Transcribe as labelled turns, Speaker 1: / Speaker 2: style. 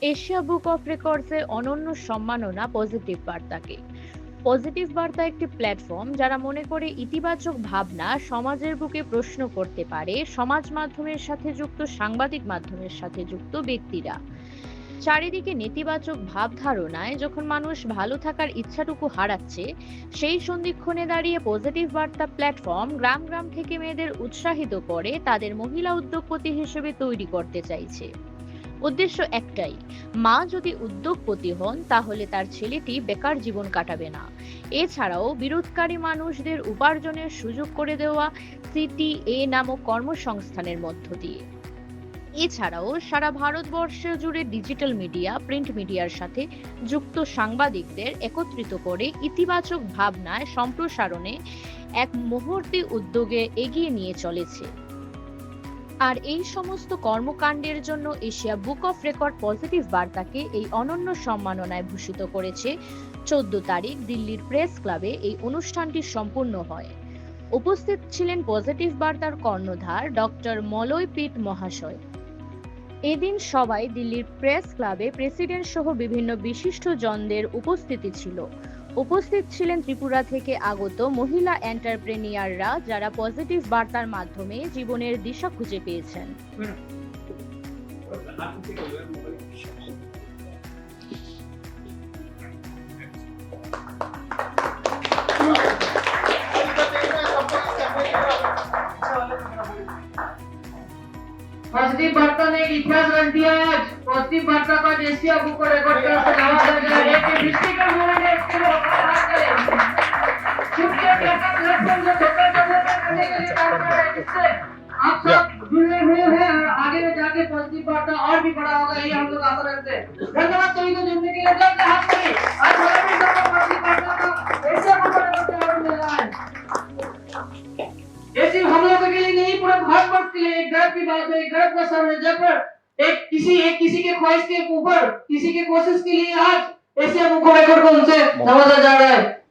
Speaker 1: Asia book of রেকর্ডসের অনন্য সম্মাননা positive বার্তাকে। Positive বার্তা একটি প্ল্যাটফর্ম যারা মনে করে ইতিবাচক ভাবনা সমাজের বুকে প্রশ্ন করতে পারে, সমাজ মাধ্যমের সাথে যুক্ত, সাংবাদিক মাধ্যমের সাথে যুক্ত ব্যক্তিরা। চারিদিকে নেতিবাচক ভাব ধারণায় যখন মানুষ ভালো থাকার ইচ্ছাটুকু হারাচ্ছে, সেই সন্ধিক্ষণে দাঁড়িয়ে পজিটিভ বার্তা প্ল্যাটফর্ম গ্রাম গ্রাম থেকে মেয়েদের উৎসাহিত করে তাদের মহিলা উদ্যোগপতি হিসেবে তৈরি করতে চাইছে। উদ্দেশ্য একটাই, মা যদি উদ্যোগপতি হন তাহলে তার ছেলেটি বেকার জীবন কাটাবে না। এছাড়াও বিরোধকারী মানুষদের উপার্জনের সুযোগ করে দেওয়া সিটিএ নামক কর্মসংস্থানের মধ্য দিয়ে। এছাড়াও সারা ভারতবর্ষ জুড়ে ডিজিটাল মিডিয়া, প্রিন্ট মিডিয়ার সাথে যুক্ত সাংবাদিকদের একত্রিত করে ইতিবাচক ভাবনায় সম্প্রসারণে এক মুহূর্তে উদ্যোগে এগিয়ে নিয়ে চলেছে। আর এই সমস্ত কর্মকাণ্ডের জন্য Asia book of record positive বার্তাকে এই অনন্য সম্মাননায় ভূষিত করেছে। চোদ্দ তারিখ দিল্লির প্রেস ক্লাবে এই অনুষ্ঠানটি সম্পূর্ণ হয়। উপস্থিত ছিলেন পজিটিভ বার্তার কর্ণধার ডক্টর মলয় পিট মহাশয়। এদিন সবাই দিল্লির প্রেস ক্লাবে প্রেসিডেন্ট সহ বিভিন্ন বিশিষ্ট জনদের উপস্থিতি ছিল। উপস্থিত ছিলেন ত্রিপুরা থেকে আগত মহিলা এন্টারপ্রেনিয়াররা যারা পজিটিভ বার্তার মাধ্যমে জীবনের দিশা খুঁজে পেয়েছেন
Speaker 2: पॉजिटिव वार्ता ने एक इतिहास रच दिया है आज पॉजिटिव वार्ता का एशिया बुक को रिकॉर्ड कर से दावा कर दिया है कि डिस्ट्रिक्ट में ने इसके लिए बात करें छुट्टियाँ क्या प्लेटफॉर्म जो छोटे छोटे करने के लिए काम कर रहे हैं जिससे आप सब जुड़े हुए हैं और आगे में जाके पॉजिटिव वार्ता और भी बड़ा होगा ये हम लोग आशा रखते हैं। धन्यवाद सभी को जुड़ने के लिए। जय हाथ ताली आज हमारे भी सब पॉजिटिव वार्ता का एशिया बुक को रिकॉर्ड अवार्ड मिल है। ये सिर्फ़ हम लोगों के लिए नहीं पूरे भारतवर्ष के लिए एक गर्व की बात है एक गर्व का समय है जब पर। एक किसी एक किसी के ख्वाहिश के ऊपर किसी के कोशिश के लिए आज ऐसे मुखो रिकॉर्ड को उनसे समझा जा रहा है।